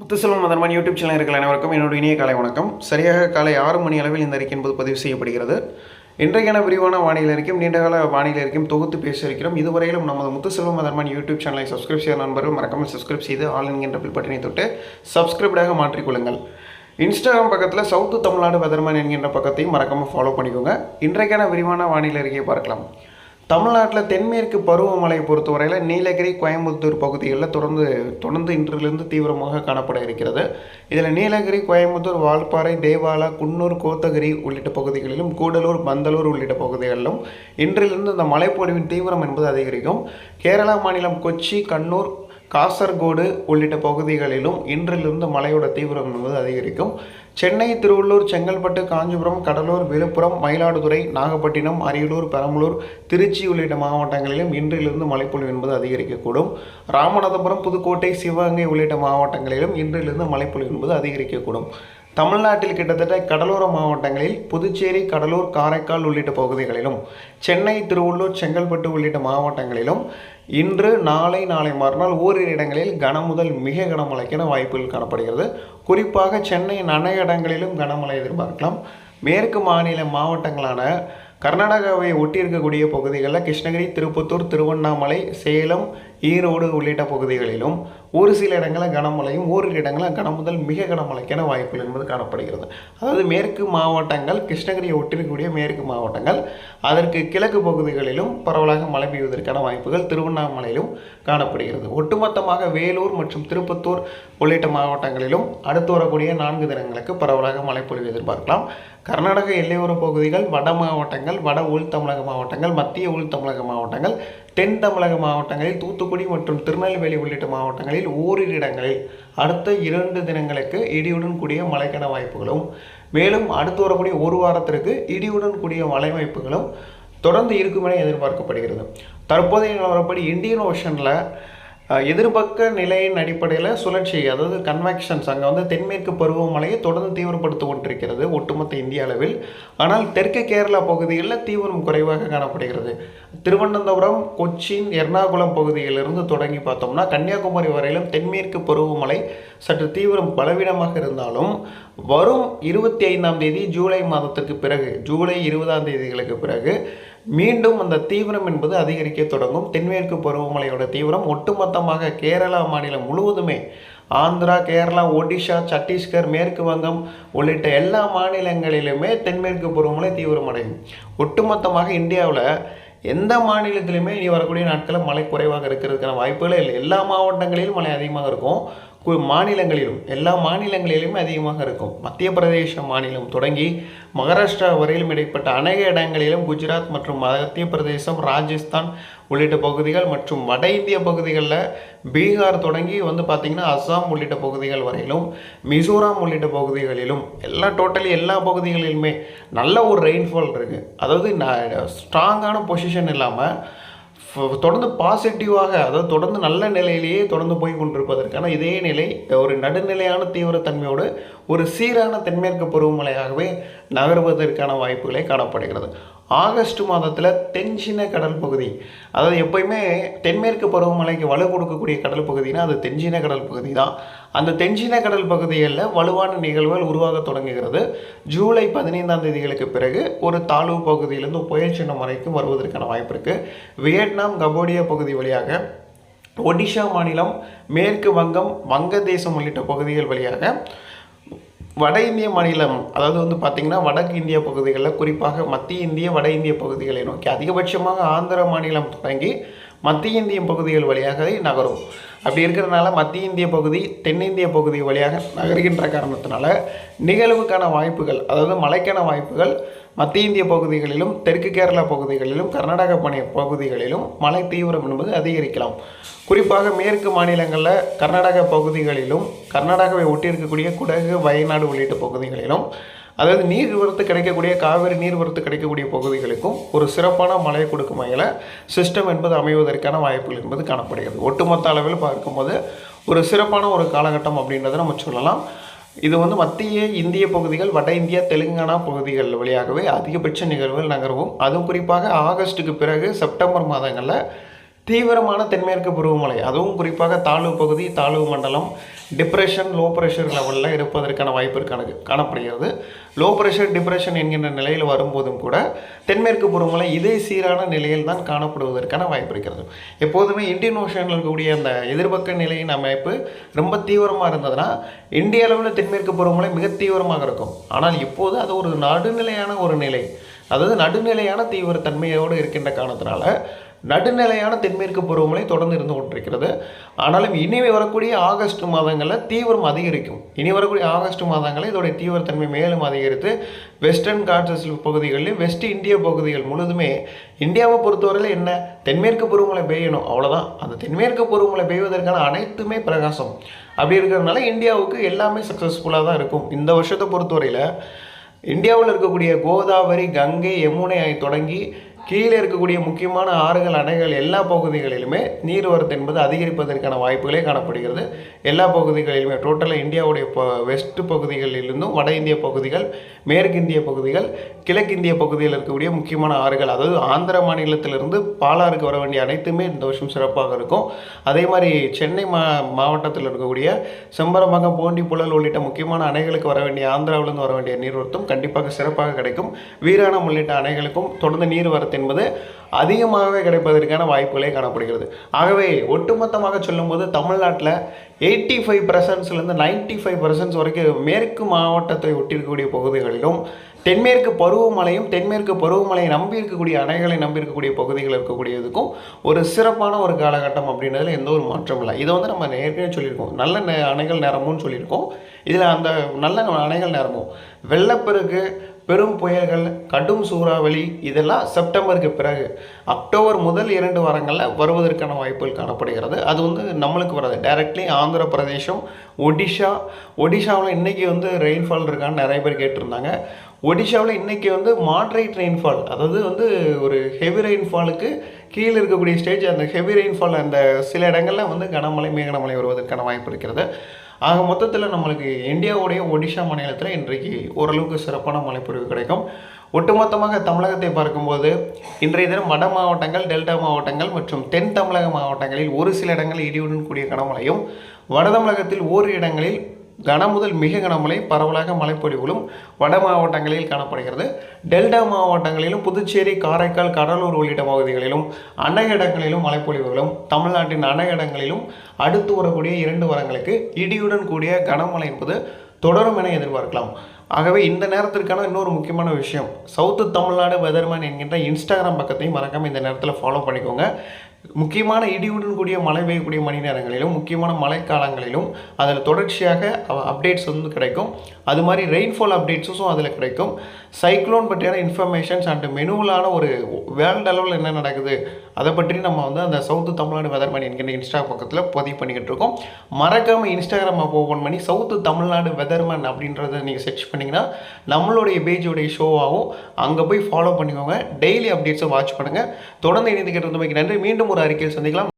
முத்துசெல்வம் மதன்மன் YouTube channel இருக்கிற அனைவருக்கும் என்னோட இனிய காலை வணக்கம். சரியாக காலை ஆறு மணி அளவில் இந்த அறிக்கை என்பது பதிவு செய்யப்படுகிறது. இன்றைக்கான விரிவான வானிலை அறிக்கையும் நீண்டகால வானிலை அறிக்கையும் தொகுத்து பேச இருக்கிறோம். இதுவரையிலும் நமது முத்துசெல்வம் மதன்மன் யூடியூப் சேனலை சப்ஸ்கிரைப் செய்த நண்பர்கள் மறக்காமல் சப்ஸ்கிரைப் செய்து ஆல் என்கின்ற பில் பட்டனை தொட்டு சப்ஸ்கிரைப்டாக மாற்றிக்கொள்ளுங்கள் இன்ஸ்டாகிராம் பக்கத்தில் சவுத்து தமிழ்நாடு வெதர்மன் என்கின்ற பக்கத்தையும் மறக்காமல் ஃபாலோ பண்ணிக்கோங்க. இன்றைக்கான விரிவான வானிலை அறிக்கையை பார்க்கலாம். தமிழ்நாட்டில் தென்மேற்கு பருவமழையை பொறுத்தவரையில் நீலகிரி கோயம்புத்தூர் பகுதிகளில் தொடர்ந்து தொடர்ந்து இன்றிலிருந்து தீவிரமாக காணப்பட இருக்கிறது. இதில் நீலகிரி கோயம்புத்தூர் வால்பாறை தேவாலா குன்னூர் கோத்தகிரி உள்ளிட்ட பகுதிகளிலும் கூடலூர் பந்தலூர் உள்ளிட்ட பகுதிகளிலும் இன்றிலிருந்து இந்த மழைப்பொழிவின் தீவிரம் என்பது அதிகரிக்கும். கேரளா மாநிலம் கொச்சி கண்ணூர் காசர்கோடு உள்ளிட்ட பகுதிகளிலும் இன்றிலிருந்து மழையோட தீவிரம் என்பது அதிகரிக்கும். சென்னை திருவள்ளூர் செங்கல்பட்டு காஞ்சிபுரம் கடலூர் விழுப்புரம் மயிலாடுதுறை நாகப்பட்டினம் அரியலூர் பெரம்பலூர் திருச்சி உள்ளிட்ட மாவட்டங்களிலும் இன்றிலிருந்து மழைப்பொழிவு என்பது அதிகரிக்கக்கூடும். ராமநாதபுரம் புதுக்கோட்டை சிவகங்கை உள்ளிட்ட மாவட்டங்களிலும் இன்றிலிருந்து மழைப்பொழிவு என்பது அதிகரிக்கக்கூடும். தமிழ்நாட்டில் கிட்டத்தட்ட கடலோர மாவட்டங்களில் புதுச்சேரி கடலூர் காரைக்கால் உள்ளிட்ட பகுதிகளிலும் சென்னை திருவள்ளூர் செங்கல்பட்டு உள்ளிட்ட மாவட்டங்களிலும் இன்று நாளை நாளை மறுநாள் ஓரிரு இடங்களில் கனமுதல் மிக கனமழைக்கென வாய்ப்புகள் காணப்படுகிறது. குறிப்பாக சென்னை அனைத்து இடங்களிலும் கனமழை எதிர்பார்க்கலாம். மேற்கு மாநில மாவட்டங்களான கர்நாடகாவை ஒட்டி இருக்கக்கூடிய பகுதிகளில் கிருஷ்ணகிரி திருப்பத்தூர் திருவண்ணாமலை சேலம் ஈரோடு உள்ளிட்ட பகுதிகளிலும் ஒரு சில இடங்களில் கனமழையும் ஓரிரு இடங்களில் கனமுதல் மிக கனமழைக்கான வாய்ப்புகள் என்பது காணப்படுகிறது. அதாவது மேற்கு மாவட்டங்கள் கிருஷ்ணகிரியை ஒட்டிருக்கக்கூடிய மேற்கு மாவட்டங்கள் அதற்கு கிழக்கு பகுதிகளிலும் பரவலாக மழை பெய்வதற்கான வாய்ப்புகள் திருவண்ணாமலையிலும் காணப்படுகிறது. ஒட்டுமொத்தமாக வேலூர் மற்றும் திருப்பத்தூர் உள்ளிட்ட மாவட்டங்களிலும் அடுத்து வரக்கூடிய நான்கு தினங்களுக்கு பரவலாக மழை பொழிவு எதிர்பார்க்கலாம். கர்நாடக எல்லையோர பகுதிகள் வட மாவட்டங்கள் வட உள் தமிழக மாவட்டங்கள் மத்திய உள் தமிழக மாவட்டங்கள் தென் தமிழக மாவட்டங்களில் தூத்துக்குடி மற்றும் திருநெல்வேலி உள்ளிட்ட மாவட்டங்களில் ஓரிரு இடங்களில் அடுத்த இரண்டு தினங்களுக்கு இடியுடன் கூடிய மழைக்கான வாய்ப்புகளும். மேலும் அடுத்து வரக்கூடிய ஒரு வாரத்திற்கு இடியுடன் கூடிய மழை வாய்ப்புகளும் தொடர்ந்து இருக்கும் என எதிர்பார்க்கப்படுகிறது. தற்போதைய நிலவரப்படி இந்தியன் ஓஷனில் எதிர்பக்க நிலையின் அடிப்படையில் சுழற்சி அதாவது கன்வெக்ஷன்ஸ் அங்கே வந்து தென்மேற்கு பருவமழையை தொடர்ந்து தீவிரப்படுத்தி கொண்டிருக்கிறது ஒட்டுமொத்த இந்திய அளவில். ஆனால் தெற்கு கேரளா பகுதிகளில் தீவிரம் குறைவாக காணப்படுகிறது. திருவனந்தபுரம் கொச்சின் எர்ணாகுளம் பகுதியிலிருந்து தொடங்கி பார்த்தோம்னா கன்னியாகுமரி வரையிலும் தென்மேற்கு பருவமழை சற்று தீவிரம் பலவீனமாக இருந்தாலும் வரும் இருபத்தி ஐந்தாம் தேதி ஜூலை மாதத்திற்கு பிறகு ஜூலை இருபதாம் தேதிகளுக்கு பிறகு மீண்டும் அந்த தீவிரம் என்பது அதிகரிக்க தொடங்கும். தென்மேற்கு பருவமழையோட தீவிரம் ஒட்டுமொத்தமாக கேரளா மாநிலம் முழுவதுமே ஆந்திரா கேரளா ஒடிஷா சத்தீஸ்கர் மேற்கு வங்கம் உள்ளிட்ட எல்லா மாநிலங்களிலுமே தென்மேற்கு பருவமழை தீவிரமடையும். ஒட்டுமொத்தமாக இந்தியாவில் எந்த மாநிலத்திலுமே இனி வரக்கூடிய நாட்களில் மழை குறைவாக இருக்கிறதுக்கான வாய்ப்புகளே இல்லை. எல்லா மாவட்டங்களிலும் மழை அதிகமாக இருக்கும். மாநிலங்களிலும் எல்லா மாநிலங்களிலுமே அதிகமாக இருக்கும். மத்திய பிரதேச மாநிலம் தொடங்கி மகாராஷ்டிரா வரையிலும் இடைப்பட்ட அநேக இடங்களிலும் குஜராத் மற்றும் மத்திய பிரதேசம் ராஜஸ்தான் உள்ளிட்ட பகுதிகள் மற்றும் வட இந்திய பகுதிகளில் பீகார் தொடங்கி வந்து பார்த்திங்கன்னா அஸ்ஸாம் உள்ளிட்ட பகுதிகள் வரையிலும் மிசோராம் உள்ளிட்ட பகுதிகளிலும் எல்லா டோட்டலி எல்லா பகுதிகளிலுமே நல்ல ஒரு ரெயின்ஃபால் இருக்குது அதாவது ஸ்ட்ராங்கான பொசிஷன் இல்லாமல் தொடர்ந்து பாசிட்டிவாக அதாவது தொடர்ந்து நல்ல நிலையிலேயே தொடர்ந்து போய் கொண்டிருப்பதற்கான இதே நிலை ஒரு நடுநிலையான தீவிரத்தன்மையோடு ஒரு சீரான தென்மேற்கு பருவமழையாகவே நகர்வதற்கான வாய்ப்புகளை காணப்படுகிறது. ஆகஸ்ட் மாதத்தில் தென்சின கடல் பகுதி. அதாவது எப்பயுமே தென்மேற்கு பருவமழைக்கு வலு கொடுக்கக்கூடிய கடல் பகுதினா அது தென்சின கடல் பகுதி தான் அந்த தென்சின கடல் பகுதிகளில் வலுவான நிகழ்வுகள் உருவாக தொடங்குகிறது. ஜூலை பதினைந்தாம் தேதிகளுக்கு பிறகு ஒரு தாழ்வு பகுதியிலிருந்து புயல் சின்னம் வரைக்கும் வருவதற்கான வாய்ப்பு இருக்குது வியட்நாம் கம்போடியா பகுதி வழியாக ஒடிஷா மாநிலம் மேற்கு வங்கம் வங்கதேசம் உள்ளிட்ட பகுதிகள் வழியாக வட இந்திய மாநிலம் அதாவது வந்து பார்த்திங்கன்னா வடக்கு இந்திய பகுதிகளில் குறிப்பாக மத்திய இந்திய வட இந்திய பகுதிகளை நோக்கி அதிகபட்சமாக ஆந்திர மாநிலம் தொடங்கி மத்திய இந்திய பகுதிகள் வழியாக நகரும். அப்படி இருக்கிறதுனால மத்திய இந்திய பகுதி தென்னிந்திய பகுதி வழியாக நகர்கின்ற காரணத்தினால நிகழ்வுக்கான வாய்ப்புகள் அதாவது மழைக்கான வாய்ப்புகள் மத்திய இந்திய பகுதிகளிலும் தெற்கு கேரளா பகுதிகளிலும் கர்நாடக பணி பகுதிகளிலும் மழை தீவிரம் என்பது அதிகரிக்கலாம். குறிப்பாக மேற்கு மாநிலங்களில் கர்நாடக பகுதிகளிலும் கர்நாடகாவை ஒட்டி இருக்கக்கூடிய குடகு வயநாடு உள்ளிட்ட பகுதிகளிலும் அதாவது நீர் வரத்து கிடைக்கக்கூடிய காவிரி நீர் வரத்து கிடைக்கக்கூடிய பகுதிகளுக்கும் ஒரு சிறப்பான மழையை கொடுக்கும் வகையில் சிஸ்டம் என்பது அமைவதற்கான வாய்ப்புகள் என்பது காணப்படுகிறது. ஒட்டுமொத்த அளவில் பார்க்கும்போது ஒரு சிறப்பான ஒரு காலகட்டம் அப்படின்றத நம்ம சொல்லலாம். இது வந்து மத்திய இந்திய பகுதிகள் வட இந்தியா தெலுங்கானா பகுதிகள் வழியாகவே அதிகபட்ச நிகழ்வுகள் நகர்வும். அதுவும் குறிப்பாக ஆகஸ்ட்டுக்கு பிறகு செப்டம்பர் மாதங்களில் தீவிரமான தென்மேற்கு பருவமழை அதுவும் குறிப்பாக தாழ்வு பகுதி தாழ்வு மண்டலம் டிப்ரெஷன் லோ ப்ரெஷர் லெவலில் இருப்பதற்கான வாய்ப்பு இருக்கான காணப்படுகிறது. லோ ப்ரெஷர் டிப்ரெஷன் என்கின்ற நிலையில் வரும்போதும் கூட தென்மேற்கு புறங்களை இதே சீரான நிலையில் தான் காணப்படுவதற்கான வாய்ப்பு இருக்கிறது. எப்போதுமே இந்தியன் ஓஷனில் இருக்கக்கூடிய அந்த எதிர்பக்க நிலையின் அமைப்பு ரொம்ப தீவிரமாக இருந்ததுன்னா இந்திய அளவில் தென்மேற்கு புறங்களை மிக தீவிரமாக இருக்கும். ஆனால் இப்போது அது ஒரு நடுநிலையான ஒரு நிலை. அதாவது நடுநிலையான தீவிரத்தன்மையோடு இருக்கின்ற காரணத்தினால நடுநிலையான தென்மேற்கு பருவமழை தொடர்ந்து இருந்து கொண்டிருக்கிறது. ஆனாலும் இனிமே வரக்கூடிய ஆகஸ்ட் மாதங்களில் தீவிரம் அதிகரிக்கும். இனி வரக்கூடிய ஆகஸ்ட் மாதங்களில் இதோடைய தீவிரத்தன்மை மேலும் அதிகரித்து வெஸ்டர்ன் காட்ஸஸ் பகுதிகளில் வெஸ்ட் இந்திய பகுதிகள் முழுதுமே இந்தியாவை பொறுத்தவரையில் என்ன தென்மேற்கு பருவமழை பெய்யணும் அவ்வளோதான் அந்த தென்மேற்கு பருவமழை பெய்வதற்கான அனைத்துமே பிரகாசம். அப்படி இருக்கிறதுனால இந்தியாவுக்கு எல்லாமே சக்ஸஸ்ஃபுல்லாக தான் இருக்கும். இந்த வருஷத்தை பொறுத்தவரையில் இந்தியாவில் இருக்கக்கூடிய கோதாவரி கங்கை யமுனை தொடங்கி கீழே இருக்கக்கூடிய முக்கியமான ஆறுகள் அணைகள் எல்லா பகுதிகளிலுமே நீர்வரத்து என்பது அதிகரிப்பதற்கான வாய்ப்புகளே காணப்படுகிறது. எல்லா பகுதிகளிலுமே டோட்டலாக இந்தியாவுடைய வெஸ்ட் பகுதிகளிலிருந்தும் வட இந்திய பகுதிகள் மேற்கிந்திய பகுதிகள் கிழக்கிந்திய பகுதியில் இருக்கக்கூடிய முக்கியமான ஆறுகள் அதாவது ஆந்திர மாநிலத்திலிருந்து பாலாறுக்கு வர வேண்டிய அனைத்துமே இந்த வருஷம் சிறப்பாக இருக்கும். அதே மாதிரி சென்னை மா மாவட்டத்தில் இருக்கக்கூடிய செம்பரமங்கம் போண்டி புழல் உள்ளிட்ட முக்கியமான அணைகளுக்கு வர வேண்டிய ஆந்திராவிலிருந்து வர வேண்டிய நீர்வரத்தும் கண்டிப்பாக சிறப்பாக கிடைக்கும். வீராணம் உள்ளிட்ட அணைகளுக்கும் தொடர்ந்து நீர்வரத்து என்பது அதிகமாகவே கிடைப்பதற்கான வாய்ப்புகளே காணப்படுகிறது. ஆகவே ஒட்டுமொத்தமாக சொல்லும்போது தமிழ்நாட்டில் எயிட்டி ஃபைவ் பர்சன்ட்ஸ்லேருந்து நைன்ட்டி ஃபைவ் பர்சன்ட்ஸ் வரைக்கும் மேற்கு மாவட்டத்தை ஒட்டியிருக்கக்கூடிய பகுதிகளிலும் தென்மேற்கு பருவமழையும் தென்மேற்கு பருவமழையை நம்பி இருக்கக்கூடிய அணைகளை நம்பி இருக்கக்கூடிய பகுதிகள் இருக்கக்கூடியதுக்கும் ஒரு சிறப்பான ஒரு காலகட்டம் அப்படின்றதுல எந்த ஒரு மாற்றமும் இல்லை. இதை வந்து நம்ம ஏற்கனவே சொல்லியிருக்கோம். நல்ல நே அணைகள் நேரமும் சொல்லியிருக்கோம். இதில் அந்த நல்ல அணைகள் நேரமும் வெள்ளப்பெருக்கு பெரும் புயல்கள் கடும் சூறாவளி இதெல்லாம் செப்டம்பருக்கு பிறகு அக்டோபர் முதல் இரண்டு வாரங்களில் வருவதற்கான வாய்ப்புகள் காணப்படுகிறது. அது வந்து நம்மளுக்கு வராது. டைரக்ட்லி ஆந்திர பிரதேசம் ஒடிஷா ஒடிஷாவில் இன்றைக்கி வந்து ரெயின்ஃபால் இருக்கான்னு நிறைய பேர் கேட்டிருந்தாங்க. ஒடிஷாவில் இன்றைக்கி வந்து மாட்ரேட் ரெயின்ஃபால் அதாவது வந்து ஒரு ஹெவி ரெயின்ஃபாலுக்கு கீழே இருக்கக்கூடிய ஸ்டேஜ் அந்த ஹெவி ரெயின்ஃபால் அந்த சில இடங்களில் வந்து கனமழை மேகனமழை வருவதற்கான வாய்ப்பு இருக்கிறது. ஆக மொத்தத்தில் நம்மளுக்கு இந்தியாவுடைய ஒடிஷா மாநிலத்தில் இன்றைக்கு ஓரளவுக்கு சிறப்பான மழைப்பொழிவு கிடைக்கும். ஒட்டுமொத்தமாக தமிழகத்தை பார்க்கும்போது இன்றைய தினம் வட மாவட்டங்கள் டெல்டா மாவட்டங்கள் மற்றும் தென் தமிழக மாவட்டங்களில் ஒரு சில இடங்களில் இடியுடன் கூடிய கனமழையும் வட தமிழகத்தில் ஓரிரு இடங்களில் கனம் முதல் மிக கனமழை பரவலாக மழைப்பொழிவுகளும் வட மாவட்டங்களில் காணப்படுகிறது. டெல்டா மாவட்டங்களிலும் புதுச்சேரி காரைக்கால் கடலூர் உள்ளிட்ட பகுதிகளிலும் அன்னை இடங்களிலும் மழைப்பொழிவுகளும் தமிழ்நாட்டின் அன்னை இடங்களிலும் அடுத்து வரக்கூடிய இரண்டு வாரங்களுக்கு இடியுடன் கூடிய கனமழை என்பது தொடரும் என எதிர்பார்க்கலாம். ஆகவே இந்த நேரத்திற்கான இன்னொரு முக்கியமான விஷயம். சவுத்து தமிழ்நாடு வெதர்மேன் என்கின்ற இன்ஸ்டாகிராம் பக்கத்தையும் மறக்காமல் இந்த நேரத்தில் ஃபாலோ பண்ணிக்கோங்க. முக்கியமான இடியுடன் கூடிய மழை பெய்யக்கூடிய மணி நேரங்களிலும் முக்கியமான மழைக்காலங்களிலும் அதில் தொடர்ச்சியாக அப்டேட்ஸ் வந்து கிடைக்கும். அது மாதிரி ரெயின்ஃபால் அப்டேட்ஸும் அதில் கிடைக்கும். சைக்ளோன் பற்றியான இன்ஃபர்மேஷன்ஸ் அண்ட் மெனுவலான ஒரு வேர்ல்டு அளவில் என்ன நடக்குது அதை பற்றி நம்ம வந்து அந்த சவுத்து தமிழ்நாடு வெதர்மேன் என்கிற இன்ஸ்டா பக்கத்தில் பதிவு பண்ணிக்கிட்டு இருக்கோம். மறக்காமல் இன்ஸ்டாகிராம் ஓப்பன் பண்ணி சவுத்து தமிழ்நாடு வெதர்மேன் அப்படின்றத நீங்கள் சர்ச் பண்ணிங்கன்னா நம்மளுடைய பேஜோடைய ஷோவாகவும் அங்கே போய் ஃபாலோ பண்ணிக்கோங்க. டெய்லி அப்டேட்ஸை வாட்ச் பண்ணுங்கள் தொடர்ந்து இணைந்துக்கிட்டு இருந்தமைக்கு நன்றி. மீண்டும் ஒரு அறிக்கையில் சந்திக்கலாம்.